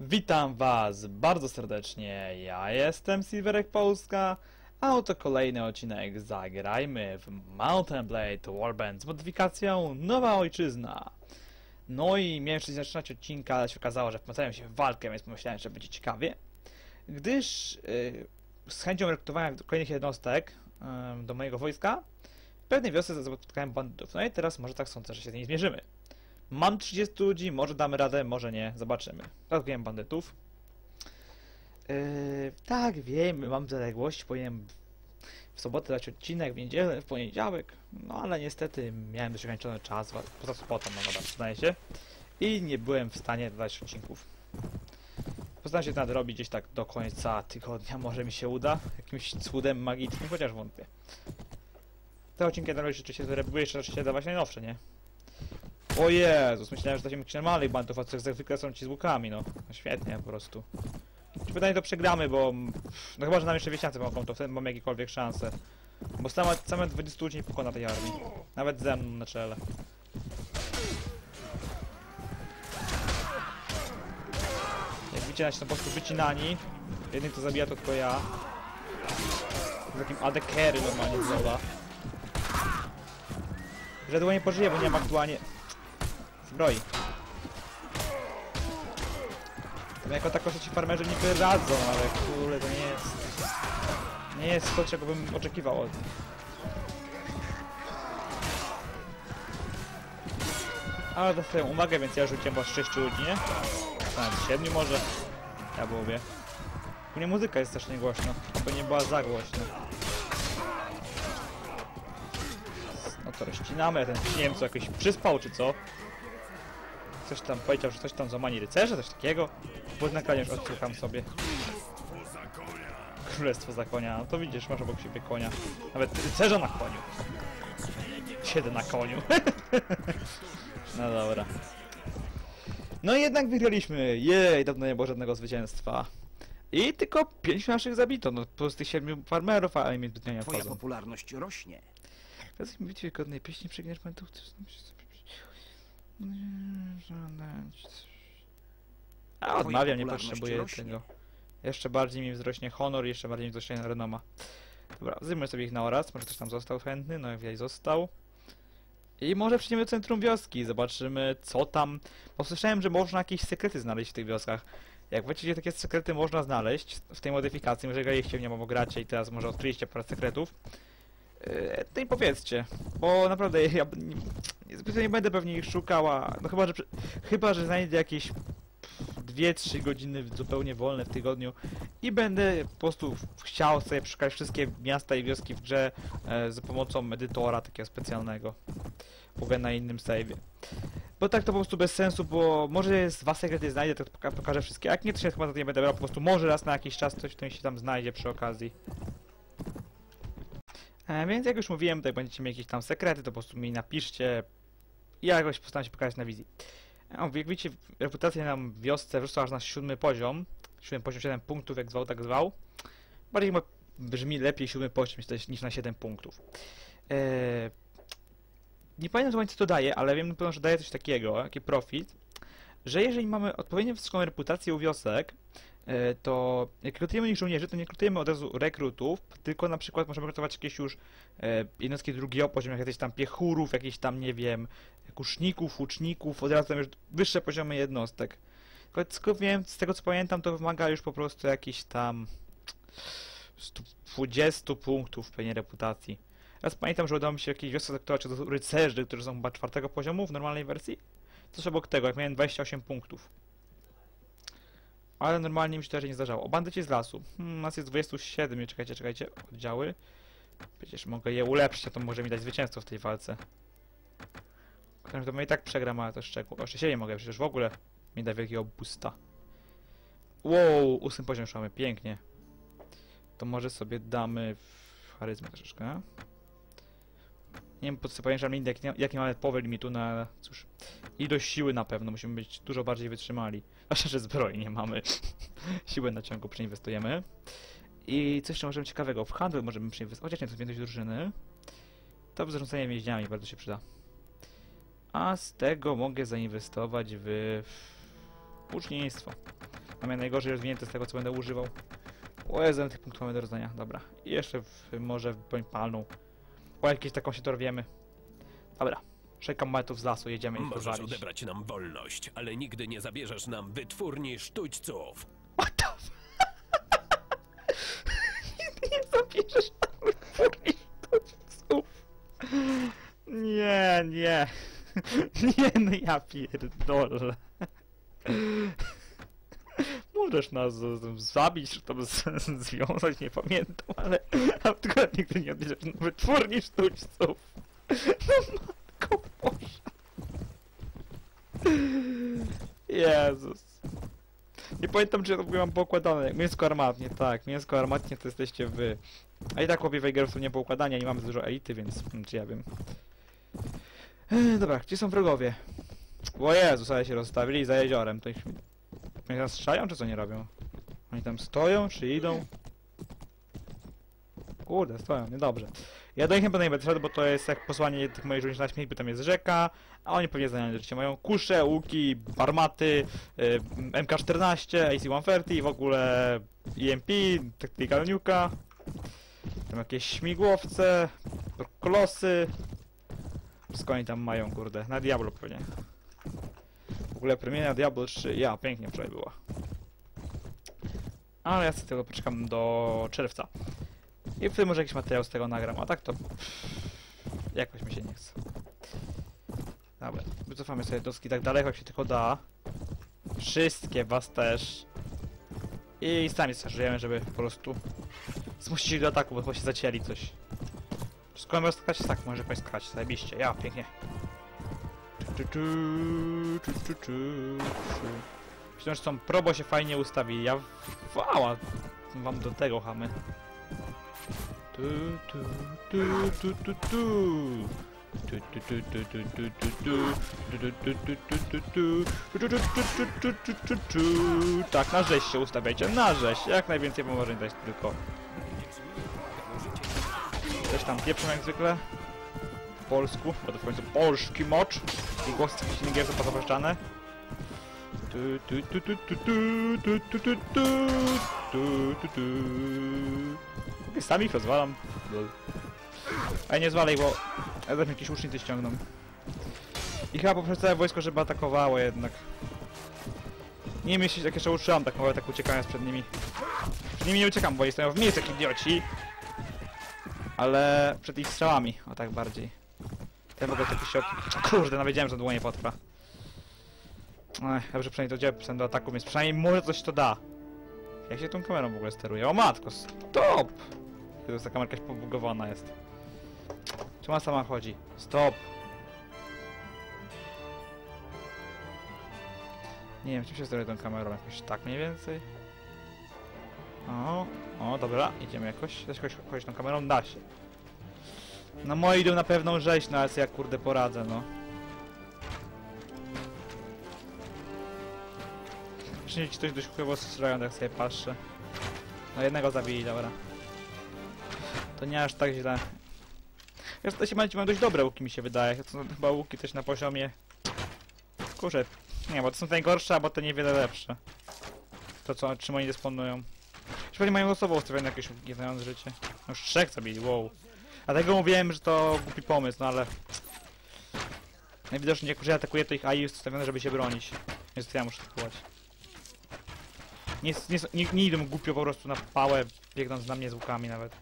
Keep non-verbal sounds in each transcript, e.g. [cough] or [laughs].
Witam Was bardzo serdecznie. Ja jestem Silverek Polska, a oto kolejny odcinek Zagrajmy w Mountain Blade Warband z modyfikacją Nowa Ojczyzna. No i miałem jeszcze zaczynać odcinka, ale się okazało, że wpędzają się w walkę, więc pomyślałem, że będzie ciekawie. Gdyż yy, z chęcią rekrutowania kolejnych jednostek yy, do mojego wojska, w pewnej wiosce spotkałem bandytów. No i teraz może tak sądzę, że się z nimi zmierzymy. Mam 30 ludzi, może damy radę, może nie, zobaczymy. Zatkujemy bandytów. Yy, tak, wiem, mam zaległość, powinienem w sobotę dać odcinek, w niedzielę, w poniedziałek, no ale niestety miałem dość ograniczony czas, poza sobotą, no dobra, przyznaję się, i nie byłem w stanie dodać odcinków. Postaram się to nadrobić gdzieś tak do końca tygodnia, [laughs] może mi się uda, jakimś cudem magicznym, chociaż wątpię. Te odcinki nadrobić oczywiście były jeszcze oczywiście dawać najnowsze, nie? O Jezus, myślałem, że to się jakichś normalnych bandów, a co zwykle są ci z łukami, no. no świetnie, po prostu. Czy pytanie to przegramy, bo... No chyba, że nam jeszcze wieśniacy mogą, to wtedy mamy jakiekolwiek szanse. Bo same, same 20 ludzi nie pokona tej armii. Nawet ze mną na czele. Jak widzicie, są po prostu wycinani. Jedyny kto zabija to tylko ja. Z takim AD carry normalnie z Lola. Że długo nie pożyje, bo nie mam aktualnie zbroi. No jako tako, że ci farmerzy niby radzą, ale kurde to nie jest... Nie jest to, czego bym oczekiwał od... Ale dostaję uwagę, więc ja rzuciłem was 6 ludzi, nie? Nawet 7 może. Ja byłoby. U mnie muzyka jest strasznie głośno, bo nie była za głośno. No to rozcinamy, ten nie wiem co, jakoś przyspał czy co? Coś tam powiedział, że coś tam złamani rycerze, coś takiego. Bo nagranie już odsłucham sobie. Królestwo za konia, no to widzisz, masz obok siebie konia. Nawet rycerza na koniu. Siedzę na koniu. [laughs] no dobra. No i jednak wygraliśmy. Jej, dawno nie było żadnego zwycięstwa. I tylko pięć naszych zabito, no plus tych siedmiu farmerów, ale mi zbytnio nie Twoja wchodzą. popularność rośnie. Teraz mi wiecie godnej pieśni przegniesz pamiętów. A odmawiam, nie potrzebuję rośnie. tego. Jeszcze bardziej mi wzrośnie honor, jeszcze bardziej mi wzrośnie renoma. Dobra, zjemy sobie ich na oraz, może ktoś tam został chętny, no jak został. I może przyjdziemy do centrum wioski, zobaczymy co tam. Bo słyszałem, że można jakieś sekrety znaleźć w tych wioskach. Jak wiecie, gdzie takie sekrety można znaleźć w tej modyfikacji, może graliście w nią albo gracie i teraz może odkryliście parę sekretów, to i powiedzcie, bo naprawdę ja zbytnio nie będę pewnie ich szukała, no chyba, że, chyba, że znajdę jakieś 2-3 godziny zupełnie wolne w tygodniu i będę po prostu chciał sobie przeszukać wszystkie miasta i wioski w grze e, za pomocą edytora takiego specjalnego. Mogę na innym save'ie. Bo tak to po prostu bez sensu, bo może z was sekrety znajdę, to poka pokażę wszystkie. Jak nie, to się chyba to nie będę brał, po prostu może raz na jakiś czas coś to mi się tam znajdzie przy okazji. E, więc jak już mówiłem, jak będziecie mieli jakieś tam sekrety, to po prostu mi napiszcie. Ja jakoś postaram się pokazać na wizji. E, jak widzicie, reputacja nam w wiosce wyrosła aż na siódmy poziom. Siódmy poziom, 7 punktów, jak zwał, tak zwał. Bardziej chyba brzmi lepiej siódmy poziom niż- na 7 punktów. E, nie pamiętam co to daje, ale wiem na pewno, że daje coś takiego, taki profit, że jeżeli mamy odpowiednio wysoką reputację u wiosek, to jak rekrutujemy żołnierzy, to nie rekrutujemy od razu rekrutów, tylko na przykład możemy rekrutować jakieś już e, jednostki drugiego poziomu, jak jakieś tam piechurów, jakieś tam, nie wiem, kuszników, łuczników, od razu tam już wyższe poziomy jednostek. Tylko, wiem, z tego co pamiętam, to wymaga już po prostu jakichś tam 120 punktów pewnie reputacji. Teraz pamiętam, że udało mi się jakieś wiosce zaktować do rycerzy, którzy są chyba czwartego poziomu w normalnej wersji. Coś obok tego, jak miałem 28 punktów. Ale normalnie mi się to raczej nie zdarzało. O bandycie z lasu. Hmm, nas jest 27, czekajcie, czekajcie. Oddziały. Przecież mogę je ulepszyć, a to może mi dać zwycięstwo w tej walce. Potem to i tak przegram, ale to szczegół. O, jeszcze siebie mogę, przecież w ogóle mi da wielkiego boosta. Wow, ósmy poziom już mamy, pięknie. To może sobie damy w charyzmę troszeczkę. Nie wiem, po co pamiętam inny, jaki, jaki mamy power limitu na, cóż, ilość siły na pewno, musimy być dużo bardziej wytrzymali. [laughs] Zwłaszcza, że zbroi nie mamy. [laughs] Siłę na ciągu przeinwestujemy. I coś jeszcze możemy ciekawego, w handlu możemy przeinwestować, chociaż nie, to więcej drużyny. To zarządzanie więźniami bardzo się przyda. A z tego mogę zainwestować w łucznictwo. Przynajmniej najgorzej rozwinięty z tego, co będę używał. O Jezu, tych punktów mamy do rozdania. Dobra. I jeszcze w, może w broń palną. O jakieś taką się dorwiemy. Dobra. Szukam metów z lasu, jedziemy ich Możesz rozwalić. odebrać nam wolność, ale nigdy nie zabierzesz nam wytwórni sztućców. What the f- [laughs] Nie zabierzesz nam wytwórni Nie, nie. [laughs] Nie, no ja pierdolę. Możesz nas zabić, czy tam [laughs] związać, nie pamiętam, ale akurat nigdy nie odbierzesz nam wytwórni sztućców. [laughs] No matko Boże. Jezus. Nie pamiętam, czy ja to mam poukładane. Mięsko armatnie, tak. Mięsko armatnie to jesteście wy. A i tak chłopie Wejgerów nie poukładania, nie mamy dużo elity, więc czy ja wiem. Dobra, gdzie są wrogowie? O Jezus, ale się rozstawili za jeziorem. To ich... Oni tam strzelają, czy co nie robią? Oni tam stoją, czy idą? Kurde, stoją, niedobrze. Ja do nich nie będę szedł, bo to jest jak posłanie tych moich żołnierzy na śmierć, bo tam jest rzeka, a oni pewnie znają życie. Mają kusze, łuki, armaty, y, MK14, AC-130 i w ogóle EMP, Tactical Nuka, tam jakieś śmigłowce, kolosy. Wszystko oni tam mają, kurde. Na Diablo pewnie. Ogóle premiera Diablo 3, ja, pięknie wczoraj była. Ale ja sobie tego poczekam do czerwca. I wtedy może jakiś materiał z tego nagram, a tak to... Jakoś mi się nie chce. Dobra, wycofamy sobie doski tak daleko jak się tylko da. Wszystkie was też. I sami starzyjemy, żeby po prostu zmusić ich do ataku, bo chyba się zacięli coś. Skoro skakać? Tak, może państwo skakać, zajebiście. Ja, pięknie. Czy, czy, czy, czy, czy, czy. Wciąż są probo się fajnie ustawili. Ja wała wam do tego chamy. Tu, tu, tu, tu, tu, tu. Tak, na rzeź się ustawiajcie, na rzeź. Jak najwięcej pomoże dać tylko. Też tam pieprzem jak zwykle polsku, bo to w końcu polski mocz i głos z jakimś innym zapazowaszczany. Sam ich rozwalam. Ej, nie zwalaj, bo ja zaraz jakieś łucznicy ściągną. I chyba poprzez całe wojsko, żeby atakowało jednak. Nie myślisz, jak jeszcze uczyłam tak mowę, tak uciekając przed nimi. Przed nimi nie uciekam, bo jestem w miejscu, jak idioci. Ale przed ich strzałami, o tak bardziej. Ja mogę taki się... od- Kurde, no wiedziałem, że długo nie potrwa. Ech, dobrze przynajmniej to działa do ataku, więc przynajmniej może coś to da. Jak się tą kamerą w ogóle steruje? O matko, stop! To jest ta kamerka pobugowana jest. Czemu ona sama chodzi? Stop! Nie wiem, czym się steruje tą kamerą, jakoś tak mniej więcej? O, o, dobra, idziemy jakoś. Się jakoś chodzić tą kamerą? Da się. No moi idą na pewną rzeź, no ale ja kurde poradzę, no. Przecież ci coś dość chujowo strzelają, tak sobie patrzę. No jednego zabili, dobra. To nie aż tak źle. Ja to się mają dość dobre łuki mi się wydaje. To są chyba łuki też na poziomie... Kurczę, nie, bo to są te najgorsze, albo te niewiele lepsze. To co, czym oni dysponują. Już pewnie mają losowo ustawione jakieś łuki, znając życie. No już trzech zabili, wow. A tego mówiłem, że to głupi pomysł, no ale... Najwidoczniej jak już ja atakuję, to ich AI jest ustawione, żeby się bronić. Więc ja muszę atakować. Nie, nie, nie, nie idą głupio po prostu na pałę, biegnąc na mnie z łukami nawet.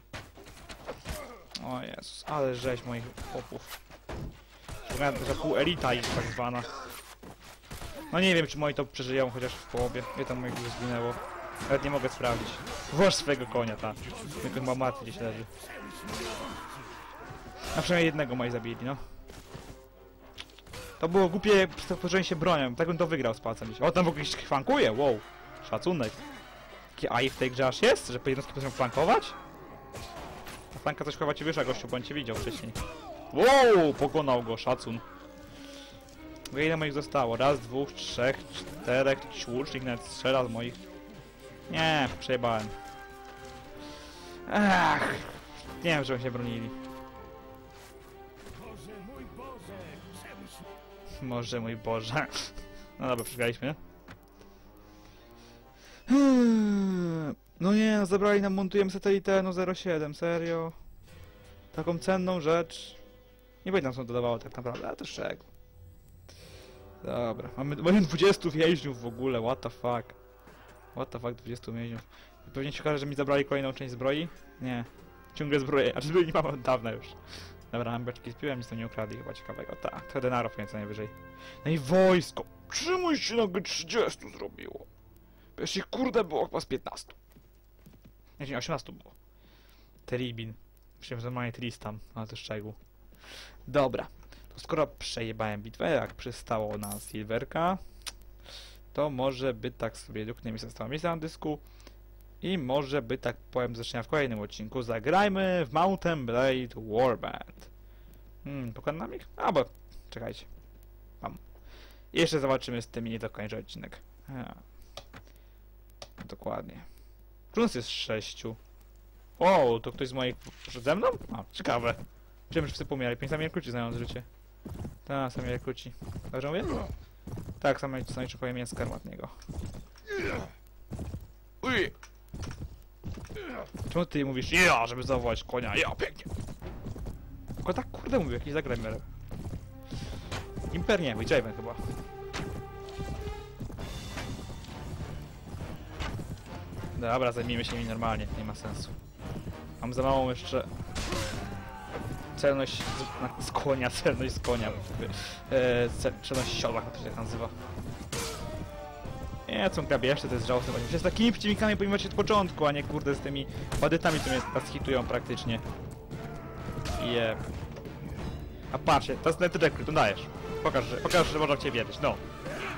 O Jezus, ale rzeź moich chłopów. Wygląda za pół elita ich tak zwana. No nie wiem, czy moi to przeżyją chociaż w połowie. Wie tam moich już zginęło. Nawet nie mogę sprawdzić. Włoż swojego konia, ta. Tylko chyba martwy gdzieś leży. A przynajmniej jednego moi zabili, no. To było głupie przetworzenie się bronią. Tak bym to wygrał z palcem. O, tam w ogóle ktoś flankuje, wow. Szacunek. Jakie AI w tej grze aż jest? Że jednostki potrafią flankować? Ta flanka coś chyba ci wyszła, gościu, bo on cię widział wcześniej. Wow, pokonał go, szacun. Ile moich zostało? Raz, dwóch, trzech, czterech, łucznik nawet strzela z moich. Nie, przejebałem. Ach, nie wiem, żeby się bronili. Może mój Boże. No dobra, przegraliśmy. No nie, no zabrali nam, montujemy satelitę, no 07, serio? Taką cenną rzecz. Nie będzie nam są dodawało tak naprawdę, ale to czego? Dobra, mamy, mamy 20 więźniów w ogóle, what the fuck. What the fuck, 20 więźniów. Pewnie się okaże, że mi zabrali kolejną część zbroi? Nie. Ciągle zbroję, a zbroi nie mamy od dawna już. Dobra, mam beczki z piłem, nic tam nie ukradli chyba ciekawego. Tak, to denarów nieco najwyżej. No i wojsko! Czemu się nagle 30 zrobiło? Przecież kurde było chyba z 15. Nie, nie, 18 było. Teribin. Myślałem, że normalnie Tristan, ale to szczegół. Dobra. To skoro przejebałem bitwę, jak przystało na Silverka, to może by tak sobie została miejsca na dysku i może by tak powiem zaczynania w kolejnym odcinku. Zagrajmy w Mountain Blade Warband. Hmm, pokonam ich? Albo, czekajcie. Mam. Jeszcze zobaczymy z tymi, nie dokończę odcinek. A. Dokładnie. Plus jest sześciu. O, to ktoś z moich przede mną? A, ciekawe. Myślałem, że wszyscy pomiary. Pięć sami rekruci znają życie. Tak, sami rekruci. Dobrze mówię? Tak, sami co najczęściej powiem mięska armatniego. Uj! Czemu ty mówisz ja, żeby zawołać konia? Ja, pięknie! Tylko tak kurde mówię, jakiś zagramer. Imper nie, wyjdziemy chyba. Dobra, zajmijmy się nimi normalnie, nie ma sensu. Mam za małą jeszcze... Celność z, na, z konia, [laughs] celność z konia. E, ce, celność to się tak nazywa. Nie, co grabie jeszcze, to jest żałosne. Właśnie się z takimi przeciwnikami się od początku, a nie kurde z tymi bandytami, które nas hitują praktycznie. Jeb. A patrzcie, net rekruj, to dajesz. Pokaż, że, pokaż, że można w ciebie wierzyć, no.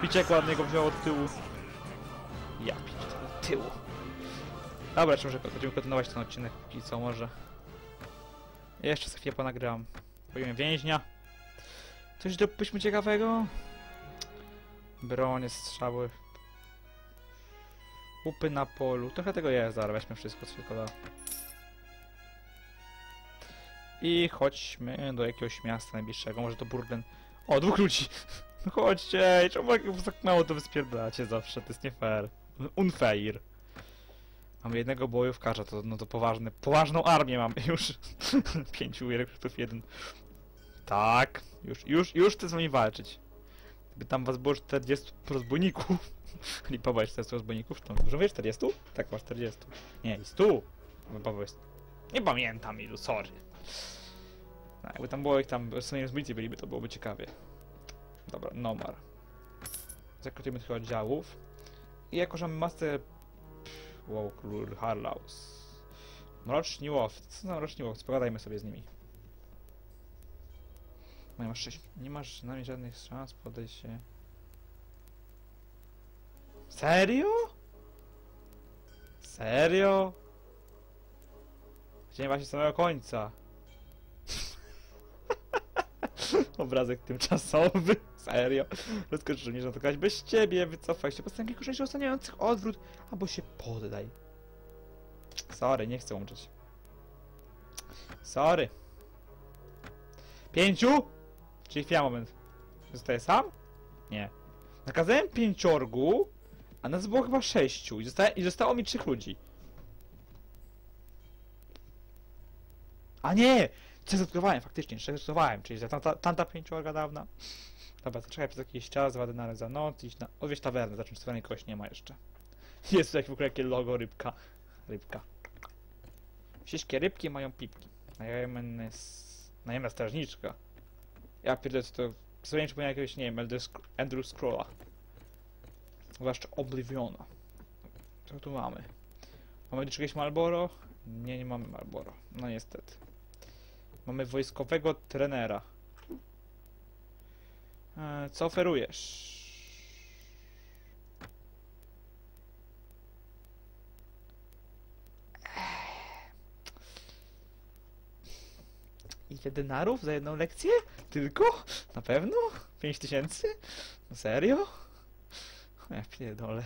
Piciek ładnie go wziął od tyłu. Ja od tyłu. Dobra, jeszcze może będziemy kontynuować ten odcinek, póki co może. Jeszcze za chwilę ponagrałam. Powiem więźnia. Coś dopuśćmy ciekawego? Bronie, strzały. Upy na polu. Trochę tego jest, zaraz weźmy wszystko, co tylko da. I chodźmy do jakiegoś miasta najbliższego, może to Burden. O, dwóch ludzi! [laughs] Chodźcie, czemu tak mało to wyspierdacie zawsze, to jest nie fair. Unfair. Mamy jednego bojówkarza, to, no to poważny, poważną armię mamy [laughs] już. Pięciu rekrutów, jeden. Tak, już, już, już chcę z wami walczyć. Gdyby tam was było 40 rozbójników. Lipowa jest 40 rozbójników, to dużo wiesz, 40? Tak, masz 40. Nie, jest tu. Lipowa jest... Nie pamiętam ilu, sorry. No, jakby tam było ich tam, w sumie rozbójcy byliby, to byłoby ciekawie. Dobra, Nomar. Zakrutujemy trochę oddziałów. I jako, że mamy masę Wow, król Harlaus. Mroczni łowcy. Co za mroczni łowcy? Pogadajmy sobie z nimi. No masz, sześć... nie masz z nami żadnych szans, podejść się. Serio? Serio? Chciałem właśnie samego końca. [laughs] Obrazek tymczasowy. Serio. Rozkoczysz żołnierza grać bez ciebie, wycofaj się. Postępie korzystać ostaniających odwrót, albo się poddaj. Sorry, nie chcę umrzeć. Sorry. Pięciu? Czyli chwila, moment. Zostaję sam? Nie. Nakazałem pięciorgu, a nas było chyba sześciu i, zosta i zostało mi trzech ludzi. A nie! Trzech zatkowałem, faktycznie, trzech zatkowałem, czyli za tamta, tamta pięciorga dawna. Dobra, to czekaj przez jakiś czas, wadynary za noc, iść na... Odwieźć tawernę, zacząć tawerny kogoś nie ma jeszcze. [laughs] Jest jak w ogóle jakie logo rybka. Rybka. Wszystkie rybki mają pipki. Najemny... s- Najemna strażniczka. Ja pierdolę, to... Sobie nie jakiegoś, nie wiem, Andrew Scrolla. Zwłaszcza Obliviona. Co tu mamy? Mamy czegoś Malboro? Nie, nie mamy Malboro. No niestety. Mamy wojskowego trenera. E, Co oferujesz? Ile denarów za jedną lekcję? Tylko? Na pewno? 5 tysięcy? No serio? Ja pierdolę.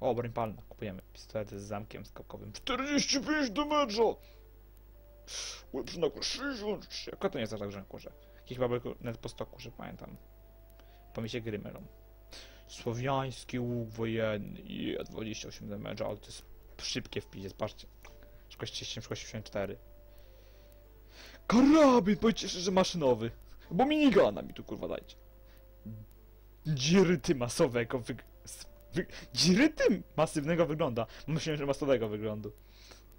O, broń palna. Kupujemy pistolety z zamkiem skokowym. 45 damage'a! Lepszy na 63. Jaka to nie jest aż tak, że kurze. Jakiś chyba był nawet po 100 kurzy, pamiętam. Bo mi się gry mylą. Słowiański łuk wojenny. Je, 28 damage, ale to jest szybkie w pizie, patrzcie. Szybkość 37, szybkość 84. Karabin, powiedzcie że maszynowy. Bo minigana mi tu kurwa dajcie. Dziryty masowego wyg... wy... Dziryty masywnego wygląda. Myślałem, że masowego wyglądu.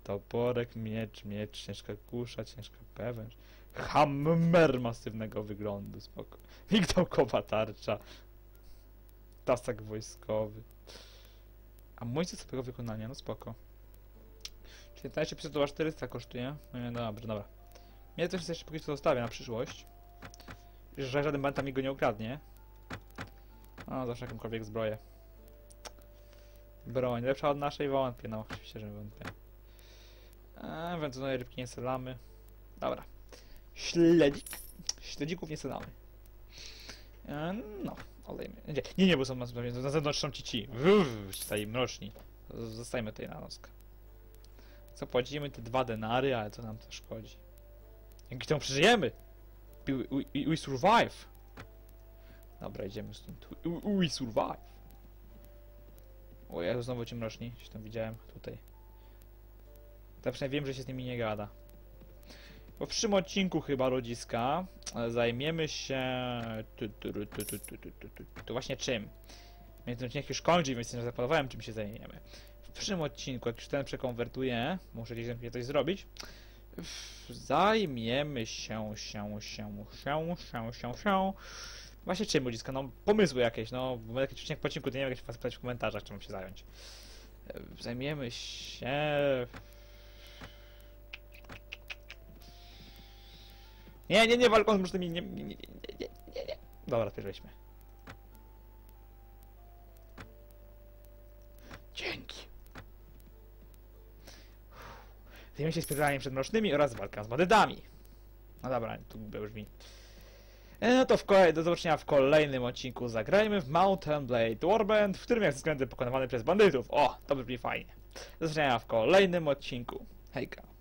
Toporek, miecz, miecz, ciężka kusza, ciężka pewęż. Hammer masywnego wyglądu, spoko. [laughs] Migdałkowa tarcza. Tasak wojskowy. Amunicja sobie wykonania, no spoko. Czyli 15% to aż 400 kosztuje. No, dobra, dobra. Mnie też jeszcze póki co zostawię na przyszłość. Że żaden banda mi go nie ukradnie. A, zawsze jakąkolwiek zbroję. Broń, lepsza od naszej wątpię, no oczywiście, że wątpię. Eee, wędzonej rybki nie selamy. Dobra. Śledzik. Śledzików nie selamy. Eee, no, olejmy. Nie, nie, bo są na, na zewnątrz są ci ci. Tutaj mroczni. Zostajmy tutaj na noskę. Zapłacimy te dwa denary, ale to nam to szkodzi. Dzięki temu przeżyjemy! We, we, we survive! Dobra, idziemy stąd. We, we survive! O, ja znowu ci mroczni, się tam widziałem, tutaj. Przynajmniej wiem, że się z nimi nie gada. W przyszłym odcinku chyba rodziska e, zajmiemy się... To właśnie czym? Więc odcinek już kończy, więc nie zaplanowałem czym się zajmiemy. W przyszłym odcinku, jak już ten przekonwertuję, muszę gdzieś coś zrobić, zajmiemy się, się, się, się, się, się, się. Właśnie czym ludziska? No pomysły jakieś, no bo jakiś odcinek po odcinku, to nie wiem, jak was pytać w komentarzach, czym się zająć. E, zajmiemy się... Nie, nie, nie, walką z mrocznymi, nie, nie, nie, nie, nie, nie, nie. Dobra, pierwsześmy. Dzięki. Zajmę się spierdaniem przed mrocznymi oraz walką z bandytami. No dobra, tu brzmi. E, No to w do zobaczenia w kolejnym odcinku. Zagrajmy w Mountain Blade Warband, w którym jest względem pokonywany przez bandytów. O, to brzmi fajnie. Do zobaczenia w kolejnym odcinku. Hejka.